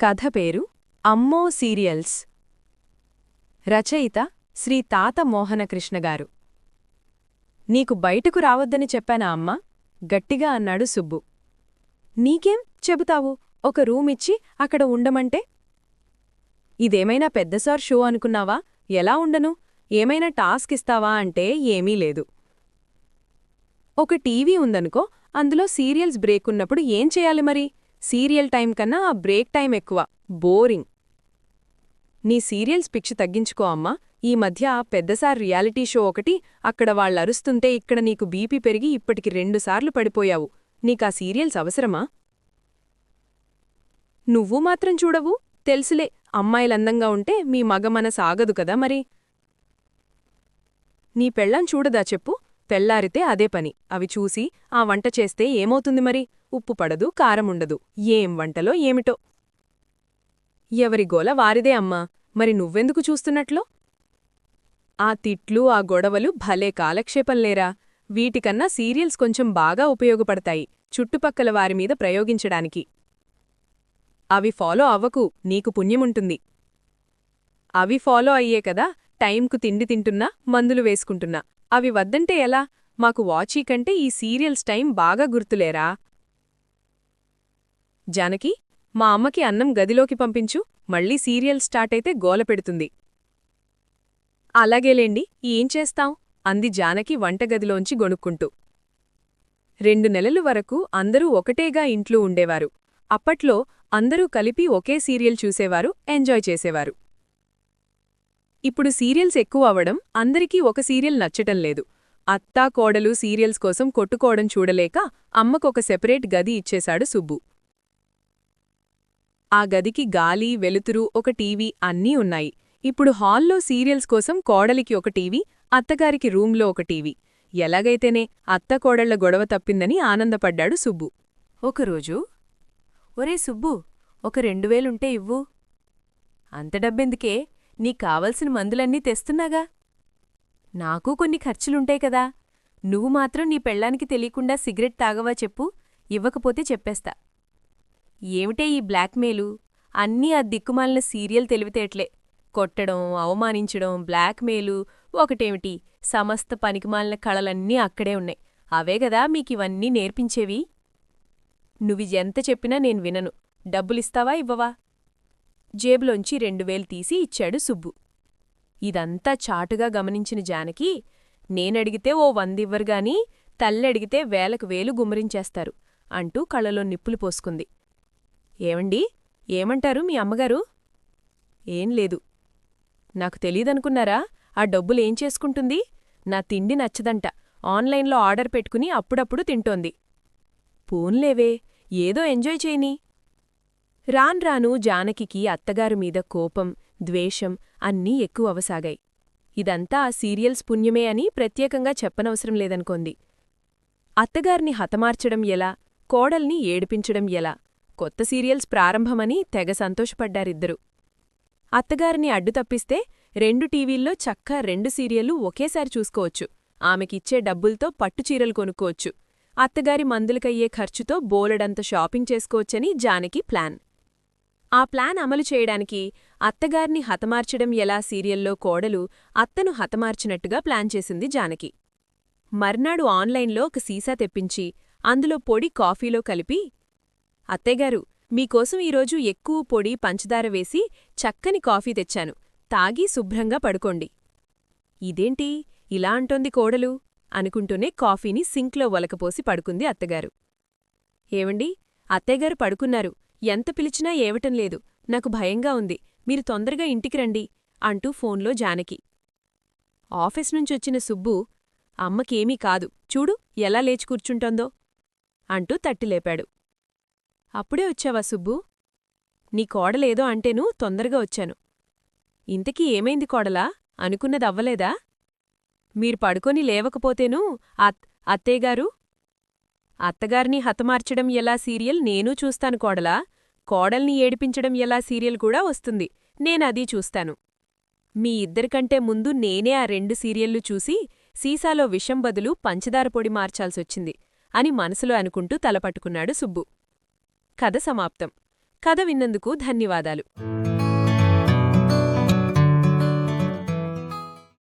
కథ పేరు అమ్మో సీరియల్స్. రచయిత శ్రీ తాత మోహనకృష్ణ గారు. నీకు బయటకు రావద్దని చెప్పానా అమ్మా? గట్టిగా అన్నాడు సుబ్బు. నీకేం చెబుతావు? ఒక రూమిచ్చి అక్కడ ఉండమంటే? ఇదేమైనా పెద్దసార్ షో అనుకున్నావా? ఎలా ఉండను? ఏమైనా టాస్క్ ఇస్తావా అంటే ఏమీ లేదు. ఒక టీవీ ఉందనుకో అందులో సీరియల్స్ బ్రేక్ ఉన్నప్పుడు ఏం చేయాలి మరి? సీరియల్ టైం కన్నా ఆ బ్రేక్ టైం ఎక్కువ. బోరింగ్. నీ సీరియల్స్ పిచ్చి తగ్గించుకో అమ్మా. ఈ మధ్య పెద్దసార్ రియాలిటీ షో ఒకటి అక్కడ వాళ్ళరుస్తుంటే ఇక్కడ నీకు బీపీ పెరిగి ఇప్పటికి రెండుసార్లు పడిపోయావు. నీకా సీరియల్స్ అవసరమా? నువ్వు మాత్రం చూడవు? తెలుసులే అమ్మాయిలందంగా ఉంటే మీ మగ మన సాగదు కదా మరి? నీ పెళ్ళాం చూడదా చెప్పు? తెల్లారితే అదే పని. అవి చూసి ఆ వంట చేస్తే ఏమవుతుంది మరి? ఉప్పు పడదు కారముండదు ఏం వంటలో ఏమిటో? ఎవరి గోల వారిదే అమ్మా. మరి నువ్వెందుకు చూస్తున్నట్లో? ఆ తిట్లు ఆ గొడవలు భలే కాలక్షేపంలేరా వీటికన్నా సీరియల్స్ కొంచెం బాగా ఉపయోగపడతాయి. చుట్టుపక్కల వారిమీద ప్రయోగించడానికి. అవి ఫాలో అవ్వకు. నీకు పుణ్యముంటుంది. అవి ఫాలో అయ్యే కదా. టైంకు తిండి తింటున్నా మందులు వేసుకుంటున్నా. అవి వద్దంటే ఎలా? మాకు వాచీ కంటే ఈ సీరియల్స్ టైం బాగా గుర్తులేరా? జానకి మా అమ్మకి అన్నం గదిలోకి పంపించు మళ్ళీ సీరియల్ స్టార్ట్ అయితే గోల పెడుతుంది. అలాగేలేండి ఏం చేస్తాం అంది జానకి వంటగదిలోంచి గొణుక్కుంటూ. రెండు నెలలు వరకు అందరూ ఒకటేగా ఇంట్లో ఉండేవారు. అప్పట్లో అందరూ కలిపి ఒకే సీరియల్ చూసేవారు ఎంజాయ్ చేసేవారు. ఇప్పుడు సీరియల్స్ ఎక్కువ అవడం అందరికీ ఒక సీరియల్ నచ్చటం లేదు. అత్తా కోడలు సీరియల్స్ కోసం కొట్టుకోవడం చూడలేక అమ్మకొక సెపరేట్ గది ఇచ్చేశాడు సుబ్బు. ఆ గదికి గాలి వెలుతురు ఒక టీవీ అన్నీ ఉన్నాయి. ఇప్పుడు హాల్లో సీరియల్స్ కోసం కోడలికి ఒక టీవీ అత్తగారికి రూంలో ఒక టీవీ. ఎలాగైతేనే అత్త కోడళ్ళ గొడవ తప్పిందని ఆనందపడ్డాడు సుబ్బు. ఒకరోజు ఒరే సుబ్బు ఒక రెండువేలుంటే ఇవ్వు. అంత డబ్బెందుకే? నీ కావలసిన మందులన్నీ తెస్తున్నాగా? నాకూ కొన్ని ఖర్చులుంటాయి కదా. నువ్వు మాత్రం నీ పెళ్ళానికి తెలియకుండా సిగరెట్ తాగవా చెప్పు ఇవ్వకపోతే చెప్పేస్తా. ఏమిటే ఈ బ్లాక్మెయిలు? అన్నీ ఆ దిక్కుమాలిన సీరియల్ తెలివితేట్లే. కొట్టడం అవమానించడం బ్లాక్మెయిలు ఒకటేమిటి? సమస్త పనికిమాలిన కళలన్నీ అక్కడే ఉన్నాయి. అవే గదా మీకివన్నీ నేర్పించేవి? నువ్వు ఎంత చెప్పినా నేను వినను. డబ్బులిస్తావా ఇవ్వవా? జేబులోంచి రెండువేలు తీసి ఇచ్చాడు సుబ్బు. ఇదంతా చాటుగా గమనించిన జానకి నేనడిగితే ఓ వందివ్వరుగాని తల్లడిగితే వేలకు వేలు గుమ్మరించేస్తారు అంటూ కళ్ళలో నిప్పులు పోసుకుంది. ఏమండి? ఏమంటారు మీ అమ్మగారు? ఏం లేదు. నాకు తెలీదనుకున్నారా? ఆ డబ్బులేం చేసుకుంటుంది? నా తిండి నచ్చదంట. ఆన్లైన్లో ఆర్డర్ పెట్టుకుని అప్పుడప్పుడు తింటోంది. పూన్లేవే ఏదో ఎంజాయ్ చేయని రాన్రాను జానకికి అత్తగారు మీద కోపం ద్వేషం అన్నీ ఎక్కువ అవసాగాయి. ఇదంతా ఆ సీరియల్స్ పుణ్యమే అని ప్రత్యేకంగా చెప్పనవసరం లేదనుకోంది. అత్తగారిని హతమార్చడం ఎలా? కోడల్ని ఏడిపించడం ఎలా? కొత్త సీరియల్స్ ప్రారంభమని తెగ సంతోషపడ్డారిద్దరూ. అత్తగారిని అడ్డు తప్పిస్తే రెండు టీవీల్లో చక్కా రెండు సీరియళ్ళు ఒకేసారి చూసుకోవచ్చు. ఆమెకిచ్చే డబ్బుల్తో పట్టుచీరలు కొనుక్కోవచ్చు. అత్తగారి మందులకయ్యే ఖర్చుతో బోలెడంత షాపింగ్ చేసుకోవచ్చని జానకి ప్లాన్. ఆ ప్లాన్ అమలు చేయడానికి అత్తగారిని హతమార్చడం ఎలా సీరియల్లో కోడలు అత్తను హతమార్చినట్టుగా ప్లాన్ చేసింది జానకి. మర్నాడు ఆన్లైన్లో ఒక సీసా తెప్పించి అందులో పొడి కాఫీలో కలిపి అత్తయ్యగారు మీకోసం ఈరోజు ఎక్కువ పొడి పంచదార వేసి చక్కని కాఫీ తెచ్చాను తాగి శుభ్రంగా పడుకోండి. ఇదేంటి ఇలా అంటోంది కోడలు? అనుకుంటూనే కాఫీని సింక్లో ఒలకపోసి పడుకుంది అత్తగారు. ఏవండి అత్తయ్యగారు పడుకున్నారు ఎంత పిలిచినా ఏవటం లేదు. నాకు భయంగా ఉంది. మీరు తొందరగా ఇంటికి రండి అంటూ ఫోన్లో జానకి. ఆఫీస్ నుంచొచ్చిన సుబ్బు అమ్మకేమీ కాదు. చూడు ఎలా లేచి కూర్చుంటోందో అంటూ తట్టిలేపాడు. అప్పుడే వచ్చావా సుబ్బు? నీ కోడలేదో అంటేనూ తొందరగా వచ్చాను. ఇంతకీ ఏమైంది కోడలా? అనుకున్నదవ్వలేదా? మీరు పడుకొని లేవకపోతేనూ అత్ అత్తయ్యగారు అత్తగారిని హతమార్చడం ఎలా సీరియల్ నేనూ చూస్తాను కోడలా. కోడల్ని ఏడిపించడం ఎలా సీరియల్ కూడా వస్తుంది. నేనదీ చూస్తాను. మీ ఇద్దరికంటే ముందు నేనే ఆ రెండు సీరియల్లు చూసి సీసాలో విషం బదులు పంచదార పొడి మార్చాల్సొచ్చింది అని మనసులో అనుకుంటూ తలపట్టుకున్నాడు సుబ్బు. కథ సమాప్తం. కథ విన్నందుకు ధన్యవాదాలు.